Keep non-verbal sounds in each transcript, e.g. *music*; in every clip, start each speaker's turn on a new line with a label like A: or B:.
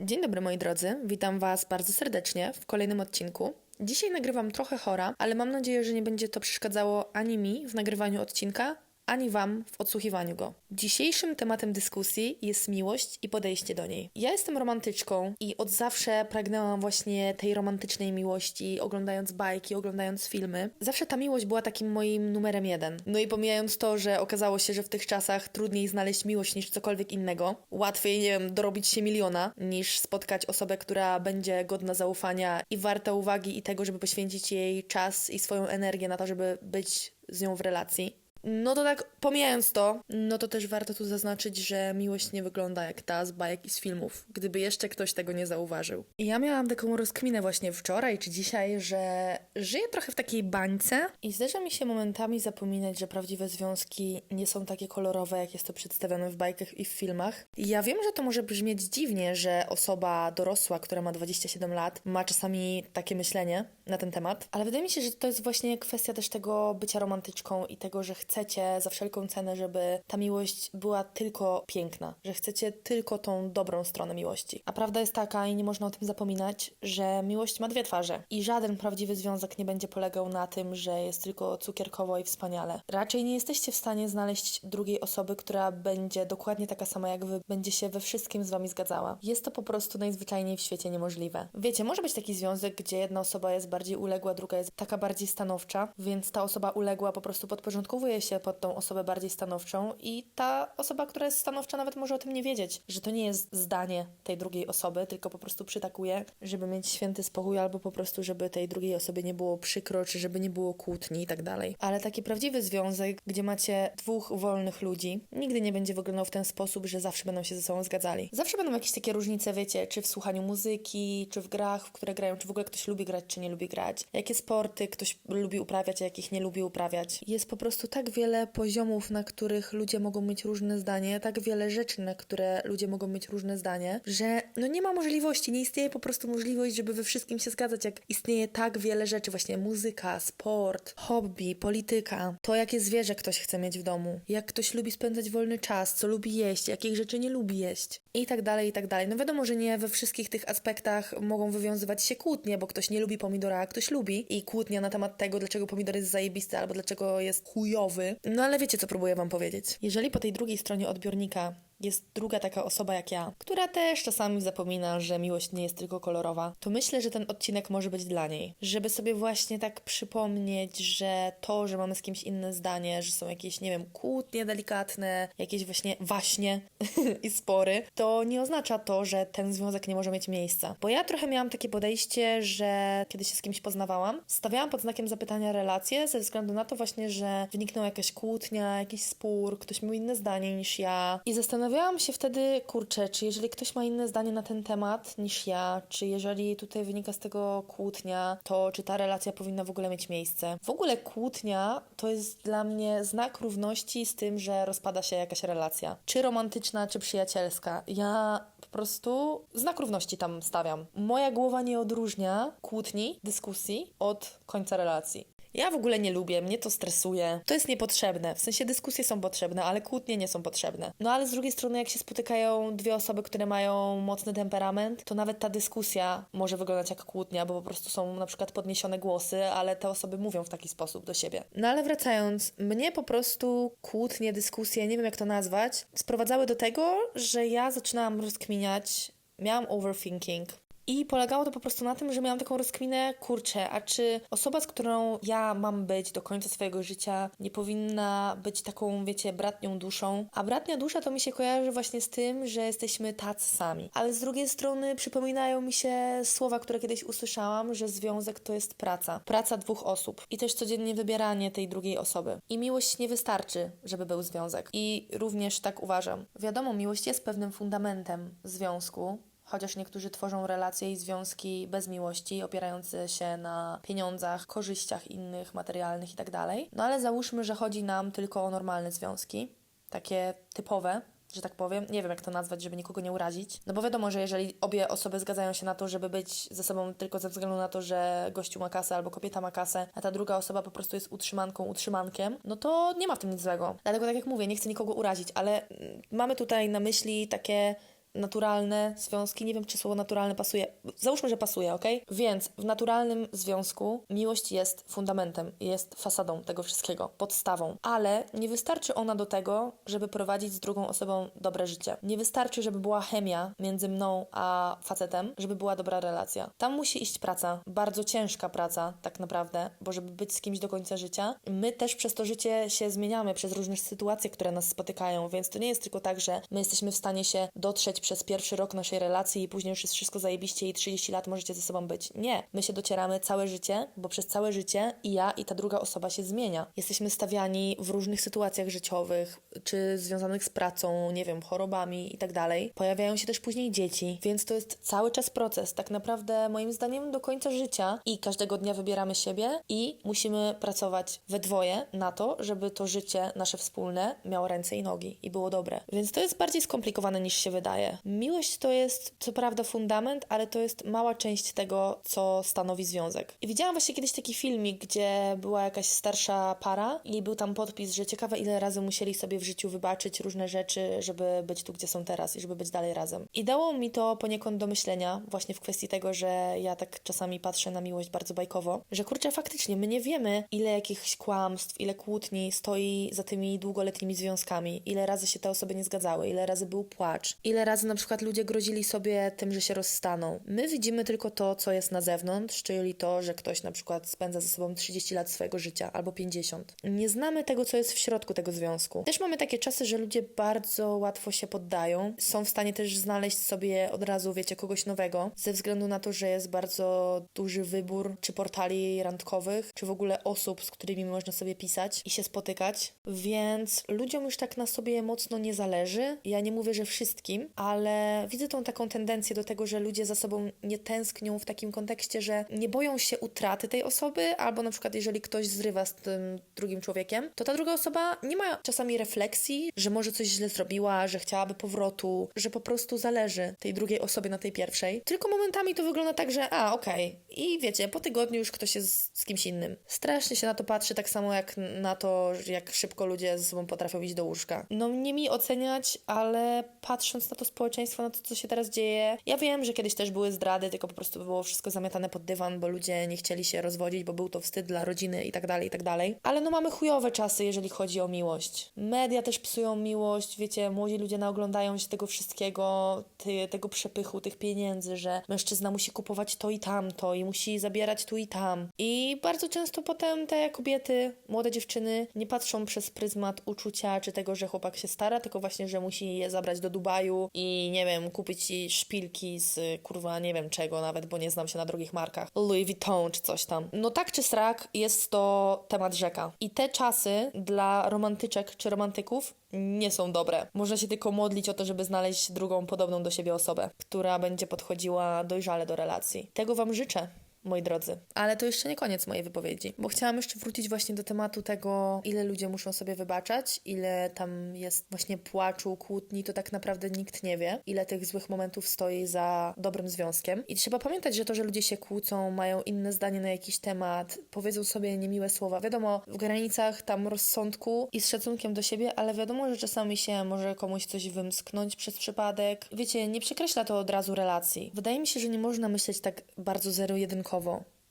A: Dzień dobry moi drodzy, witam Was bardzo serdecznie w kolejnym odcinku. Dzisiaj nagrywam trochę chora, ale mam nadzieję, że nie będzie to przeszkadzało ani mi w nagrywaniu odcinka, ani Wam w odsłuchiwaniu go. Dzisiejszym tematem dyskusji jest miłość i podejście do niej. Ja jestem romantyczką i od zawsze pragnęłam właśnie tej romantycznej miłości, oglądając bajki, oglądając filmy. Zawsze ta miłość była takim moim numerem jeden. No i pomijając to, że okazało się, że w tych czasach trudniej znaleźć miłość niż cokolwiek innego, łatwiej, nie wiem, dorobić się miliona, niż spotkać osobę, która będzie godna zaufania i warta uwagi i tego, żeby poświęcić jej czas i swoją energię na to, żeby być z nią w relacji. No to tak, pomijając to, no to też warto tu zaznaczyć, że miłość nie wygląda jak ta z bajek i z filmów, gdyby jeszcze ktoś tego nie zauważył. I ja miałam taką rozkminę właśnie wczoraj czy dzisiaj, że żyję trochę w takiej bańce i zdarza mi się momentami zapominać, że prawdziwe związki nie są takie kolorowe, jak jest to przedstawione w bajkach i w filmach. I ja wiem, że to może brzmieć dziwnie, że osoba dorosła, która ma 27 lat, ma czasami takie myślenie na ten temat, ale wydaje mi się, że to jest właśnie kwestia też tego bycia romantyczką i tego, że chcecie za wszelką cenę, żeby ta miłość była tylko piękna, że chcecie tylko tą dobrą stronę miłości. A prawda jest taka, i nie można o tym zapominać, że miłość ma dwie twarze i żaden prawdziwy związek nie będzie polegał na tym, że jest tylko cukierkowo i wspaniale. Raczej nie jesteście w stanie znaleźć drugiej osoby, która będzie dokładnie taka sama jak wy, będzie się we wszystkim z wami zgadzała. Jest to po prostu najzwyczajniej w świecie niemożliwe. Wiecie, może być taki związek, gdzie jedna osoba jest bardziej uległa, druga jest taka bardziej stanowcza, więc ta osoba uległa po prostu podporządkowuje się pod tą osobę bardziej stanowczą i ta osoba, która jest stanowcza nawet może o tym nie wiedzieć, że to nie jest zdanie tej drugiej osoby, tylko po prostu przytakuje, żeby mieć święty spokój albo po prostu, żeby tej drugiej osobie nie było przykro, czy żeby nie było kłótni i tak dalej. Ale taki prawdziwy związek, gdzie macie dwóch wolnych ludzi, nigdy nie będzie wyglądał w ten sposób, że zawsze będą się ze sobą zgadzali. Zawsze będą jakieś takie różnice, wiecie, czy w słuchaniu muzyki, czy w grach, w które grają, czy w ogóle ktoś lubi grać, czy nie lubi grać. Jakie sporty ktoś lubi uprawiać, a jakich nie lubi uprawiać. Jest po prostu tak wiele poziomów, na których ludzie mogą mieć różne zdanie, tak wiele rzeczy, na które ludzie mogą mieć różne zdanie, że no nie ma możliwości, nie istnieje po prostu możliwość, żeby we wszystkim się zgadzać, jak istnieje tak wiele rzeczy, właśnie muzyka, sport, hobby, polityka, to jakie zwierzę ktoś chce mieć w domu, jak ktoś lubi spędzać wolny czas, co lubi jeść, jakich rzeczy nie lubi jeść i tak dalej, i tak dalej. No wiadomo, że nie we wszystkich tych aspektach mogą wywiązywać się kłótnie, bo ktoś nie lubi pomidora, a ktoś lubi i kłótnia na temat tego, dlaczego pomidor jest zajebisty albo dlaczego jest chujowy. No ale wiecie, co próbuję wam powiedzieć. Jeżeli po tej drugiej stronie odbiornika jest druga taka osoba jak ja, która też czasami zapomina, że miłość nie jest tylko kolorowa, to myślę, że ten odcinek może być dla niej. Żeby sobie właśnie tak przypomnieć, że to, że mamy z kimś inne zdanie, że są jakieś, nie wiem, kłótnie delikatne, jakieś właśnie waśnie *laughs* i spory, to nie oznacza to, że ten związek nie może mieć miejsca. Bo ja trochę miałam takie podejście, że kiedy się z kimś poznawałam, stawiałam pod znakiem zapytania relacje ze względu na to właśnie, że wyniknęła jakaś kłótnia, jakiś spór, ktoś miał inne zdanie niż ja i zastanawiałam Zastanawiałam się wtedy, kurczę, czy jeżeli ktoś ma inne zdanie na ten temat niż ja, czy jeżeli tutaj wynika z tego kłótnia, to czy ta relacja powinna w ogóle mieć miejsce. W ogóle kłótnia to jest dla mnie znak równości z tym, że rozpada się jakaś relacja. Czy romantyczna, czy przyjacielska. Ja po prostu znak równości tam stawiam. Moja głowa nie odróżnia kłótni, dyskusji od końca relacji. Ja w ogóle nie lubię, mnie to stresuje. To jest niepotrzebne. W sensie dyskusje są potrzebne, ale kłótnie nie są potrzebne. No ale z drugiej strony, jak się spotykają dwie osoby, które mają mocny temperament, to nawet ta dyskusja może wyglądać jak kłótnia, bo po prostu są na przykład podniesione głosy, ale te osoby mówią w taki sposób do siebie. No ale wracając, mnie po prostu kłótnie, dyskusje, nie wiem jak to nazwać, sprowadzały do tego, że ja zaczynałam rozkminiać, miałam overthinking. I polegało to po prostu na tym, że miałam taką rozkminę, kurczę, a czy osoba, z którą ja mam być do końca swojego życia, nie powinna być taką, wiecie, bratnią duszą? A bratnia dusza to mi się kojarzy właśnie z tym, że jesteśmy tacy sami. Ale z drugiej strony przypominają mi się słowa, które kiedyś usłyszałam, że związek to jest praca. Praca dwóch osób. I też codziennie wybieranie tej drugiej osoby. I miłość nie wystarczy, żeby był związek. I również tak uważam. Wiadomo, miłość jest pewnym fundamentem związku, chociaż niektórzy tworzą relacje i związki bez miłości, opierające się na pieniądzach, korzyściach innych, materialnych itd. Tak no ale załóżmy, że chodzi nam tylko o normalne związki, takie typowe, że tak powiem. Nie wiem, jak to nazwać, żeby nikogo nie urazić. No bo wiadomo, że jeżeli obie osoby zgadzają się na to, żeby być ze sobą tylko ze względu na to, że gościu ma kasę albo kobieta ma kasę, a ta druga osoba po prostu jest utrzymanką, utrzymankiem, no to nie ma w tym nic złego. Dlatego, tak jak mówię, nie chcę nikogo urazić, ale mm, mamy tutaj na myśli takie naturalne związki, nie wiem czy słowo naturalne pasuje, załóżmy, że pasuje, ok? Więc w naturalnym związku miłość jest fundamentem, jest fasadą tego wszystkiego, podstawą, ale nie wystarczy ona do tego, żeby prowadzić z drugą osobą dobre życie. Nie wystarczy, żeby była chemia między mną a facetem, żeby była dobra relacja. Tam musi iść praca, bardzo ciężka praca tak naprawdę, bo żeby być z kimś do końca życia, my też przez to życie się zmieniamy, przez różne sytuacje, które nas spotykają, więc to nie jest tylko tak, że my jesteśmy w stanie się dotrzeć przez pierwszy rok naszej relacji i później już jest wszystko zajebiście i 30 lat możecie ze sobą być. Nie. My się docieramy całe życie, bo przez całe życie i ja i ta druga osoba się zmienia. Jesteśmy stawiani w różnych sytuacjach życiowych, czy związanych z pracą, nie wiem, chorobami i tak dalej. Pojawiają się też później dzieci, więc to jest cały czas proces. Tak naprawdę moim zdaniem do końca życia i każdego dnia wybieramy siebie i musimy pracować we dwoje na to, żeby to życie nasze wspólne miało ręce i nogi i było dobre. Więc to jest bardziej skomplikowane niż się wydaje. Miłość to jest co prawda fundament, ale to jest mała część tego, co stanowi związek. I widziałam właśnie kiedyś taki filmik, gdzie była jakaś starsza para i był tam podpis, że ciekawe ile razy musieli sobie w życiu wybaczyć różne rzeczy, żeby być tu, gdzie są teraz i żeby być dalej razem. I dało mi to poniekąd do myślenia właśnie w kwestii tego, że ja tak czasami patrzę na miłość bardzo bajkowo, że kurczę, faktycznie my nie wiemy, ile jakichś kłamstw, ile kłótni stoi za tymi długoletnimi związkami, ile razy się te osoby nie zgadzały, ile razy był płacz, ile razy na przykład ludzie grozili sobie tym, że się rozstaną. My widzimy tylko to, co jest na zewnątrz, czyli to, że ktoś na przykład spędza ze sobą 30 lat swojego życia albo 50. Nie znamy tego, co jest w środku tego związku. Też mamy takie czasy, że ludzie bardzo łatwo się poddają, są w stanie też znaleźć sobie od razu, wiecie, kogoś nowego, ze względu na to, że jest bardzo duży wybór czy portali randkowych, czy w ogóle osób, z którymi można sobie pisać i się spotykać, więc ludziom już tak na sobie mocno nie zależy. Ja nie mówię, że wszystkim, ale widzę tą taką tendencję do tego, że ludzie za sobą nie tęsknią w takim kontekście, że nie boją się utraty tej osoby, albo na przykład jeżeli ktoś zrywa z tym drugim człowiekiem, to ta druga osoba nie ma czasami refleksji, że może coś źle zrobiła, że chciałaby powrotu, że po prostu zależy tej drugiej osobie na tej pierwszej. Tylko momentami to wygląda tak, że a, okej. I wiecie, po tygodniu już ktoś jest z kimś innym. Strasznie się na to patrzy, tak samo jak na to, jak szybko ludzie ze sobą potrafią iść do łóżka. No nie mi oceniać, ale patrząc na to społeczeństwo, na to, co się teraz dzieje, ja wiem, że kiedyś też były zdrady, tylko po prostu było wszystko zamiatane pod dywan, bo ludzie nie chcieli się rozwodzić, bo był to wstyd dla rodziny i tak dalej, i tak dalej. Ale no mamy chujowe czasy, jeżeli chodzi o miłość. Media też psują miłość, wiecie, młodzi ludzie naoglądają się tego wszystkiego, ty, tego przepychu, tych pieniędzy, że mężczyzna musi kupować to i tamto i musi zabierać tu i tam. I bardzo często potem te kobiety, młode dziewczyny nie patrzą przez pryzmat uczucia czy tego, że chłopak się stara, tylko właśnie, że musi je zabrać do Dubaju i nie wiem, kupić ci szpilki z kurwa nie wiem czego nawet, bo nie znam się na drogich markach. Louis Vuitton czy coś tam. No tak czy srak jest to temat rzeka. I te czasy dla romantyczek czy romantyków nie są dobre. Można się tylko modlić o to, żeby znaleźć drugą podobną do siebie osobę, która będzie podchodziła dojrzale do relacji. Tego Wam życzę moi drodzy. Ale to jeszcze nie koniec mojej wypowiedzi, bo chciałam jeszcze wrócić właśnie do tematu tego, ile ludzie muszą sobie wybaczać, ile tam jest właśnie płaczu, kłótni, to tak naprawdę nikt nie wie, ile tych złych momentów stoi za dobrym związkiem. I trzeba pamiętać, że to, że ludzie się kłócą, mają inne zdanie na jakiś temat, powiedzą sobie niemiłe słowa, wiadomo, w granicach tam rozsądku i z szacunkiem do siebie, ale wiadomo, że czasami się może komuś coś wymsknąć przez przypadek. Wiecie, nie przekreśla to od razu relacji. Wydaje mi się, że nie można myśleć tak bardzo zero-jedynkowo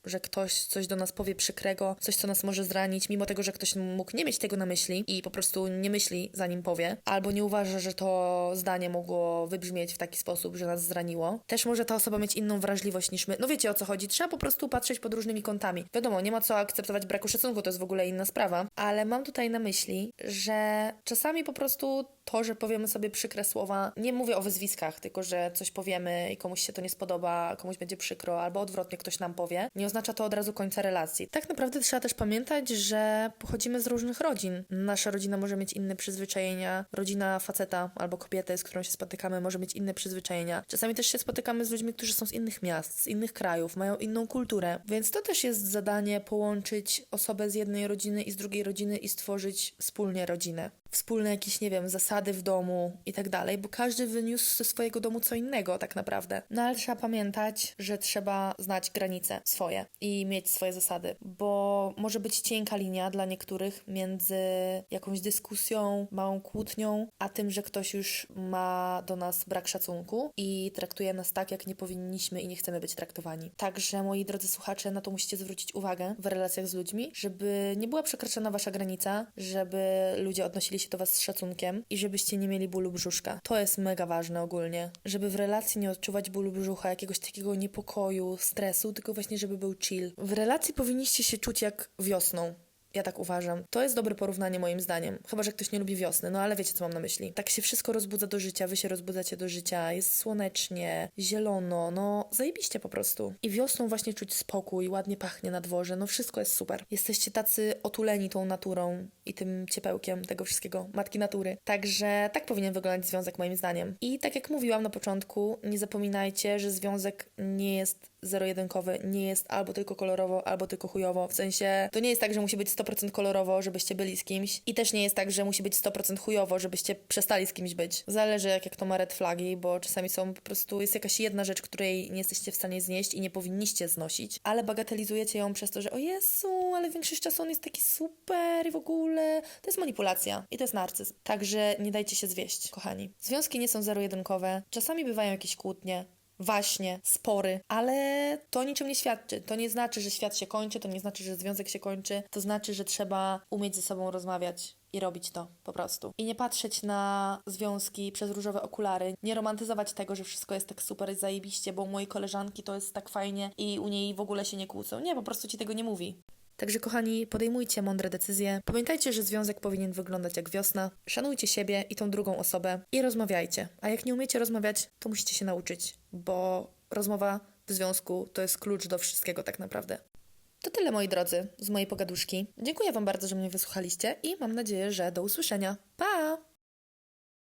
A: że ktoś coś do nas powie przykrego, coś, co nas może zranić, mimo tego, że ktoś mógł nie mieć tego na myśli i po prostu nie myśli, zanim powie, albo nie uważa, że to zdanie mogło wybrzmieć w taki sposób, że nas zraniło. Też może ta osoba mieć inną wrażliwość niż my. No wiecie o co chodzi, trzeba po prostu patrzeć pod różnymi kątami. Wiadomo, nie ma co akceptować braku szacunku, to jest w ogóle inna sprawa, ale mam tutaj na myśli, że czasami po prostu to, że powiemy sobie przykre słowa, nie mówię o wyzwiskach, tylko że coś powiemy i komuś się to nie spodoba, komuś będzie przykro, albo odwrotnie ktoś nam powie, nie oznacza to od razu końca relacji. Tak naprawdę trzeba też pamiętać, że pochodzimy z różnych rodzin. Nasza rodzina może mieć inne przyzwyczajenia, rodzina faceta albo kobiety, z którą się spotykamy, może mieć inne przyzwyczajenia. Czasami też się spotykamy z ludźmi, którzy są z innych miast, z innych krajów, mają inną kulturę, więc to też jest zadanie połączyć osobę z jednej rodziny i z drugiej rodziny i stworzyć wspólnie rodzinę. Wspólne jakieś, nie wiem, zasady w domu i tak dalej, bo każdy wyniósł ze swojego domu co innego tak naprawdę. No ale trzeba pamiętać, że trzeba znać granice swoje i mieć swoje zasady, bo może być cienka linia dla niektórych między jakąś dyskusją, małą kłótnią, a tym, że ktoś już ma do nas brak szacunku i traktuje nas tak, jak nie powinniśmy i nie chcemy być traktowani. Także, moi drodzy słuchacze, na to musicie zwrócić uwagę w relacjach z ludźmi, żeby nie była przekroczona wasza granica, żeby ludzie odnosili się do was z szacunkiem i żebyście nie mieli bólu brzuszka. To jest mega ważne ogólnie, żeby w relacji nie odczuwać bólu brzucha, jakiegoś takiego niepokoju, stresu, tylko właśnie, żeby był chill. W relacji powinniście się czuć jak wiosną. Ja tak uważam. To jest dobre porównanie moim zdaniem. Chyba, że ktoś nie lubi wiosny, no ale wiecie, co mam na myśli. Tak się wszystko rozbudza do życia, wy się rozbudzacie do życia, jest słonecznie, zielono, no zajebiście po prostu. I wiosną właśnie czuć spokój, ładnie pachnie na dworze, no wszystko jest super. Jesteście tacy otuleni tą naturą i tym ciepełkiem tego wszystkiego, matki natury. Także tak powinien wyglądać związek moim zdaniem. I tak jak mówiłam na początku, nie zapominajcie, że związek nie jest zero-jedynkowy, nie jest albo tylko kolorowo, albo tylko chujowo. W sensie, to nie jest tak, że musi być 100% kolorowo, żebyście byli z kimś i też nie jest tak, że musi być 100% chujowo, żebyście przestali z kimś być. Zależy jak, jak to ma red flagi, bo czasami są po prostu, jest jakaś jedna rzecz, której nie jesteście w stanie znieść i nie powinniście znosić, ale bagatelizujecie ją przez to, że o Jezu, ale większość czasu on jest taki super i w ogóle. To jest manipulacja i to jest narcyzm. Także nie dajcie się zwieść, kochani. Związki nie są zero-jedynkowe. Czasami bywają jakieś kłótnie, Właśnie, spory, ale to niczym nie świadczy. To nie znaczy, że świat się kończy, to nie znaczy, że związek się kończy. To znaczy, że trzeba umieć ze sobą rozmawiać i robić to po prostu. I nie patrzeć na związki przez różowe okulary, nie romantyzować tego, że wszystko jest tak super zajebiście, bo u mojej koleżanki to jest tak fajnie i u niej w ogóle się nie kłócą. Nie, po prostu ci tego nie mówi. Także kochani, podejmujcie mądre decyzje. Pamiętajcie, że związek powinien wyglądać jak wiosna. Szanujcie siebie i tą drugą osobę i rozmawiajcie. A jak nie umiecie rozmawiać, to musicie się nauczyć, bo rozmowa w związku to jest klucz do wszystkiego tak naprawdę. To tyle moi drodzy z mojej pogaduszki. Dziękuję wam bardzo, że mnie wysłuchaliście i mam nadzieję, że do usłyszenia. Pa!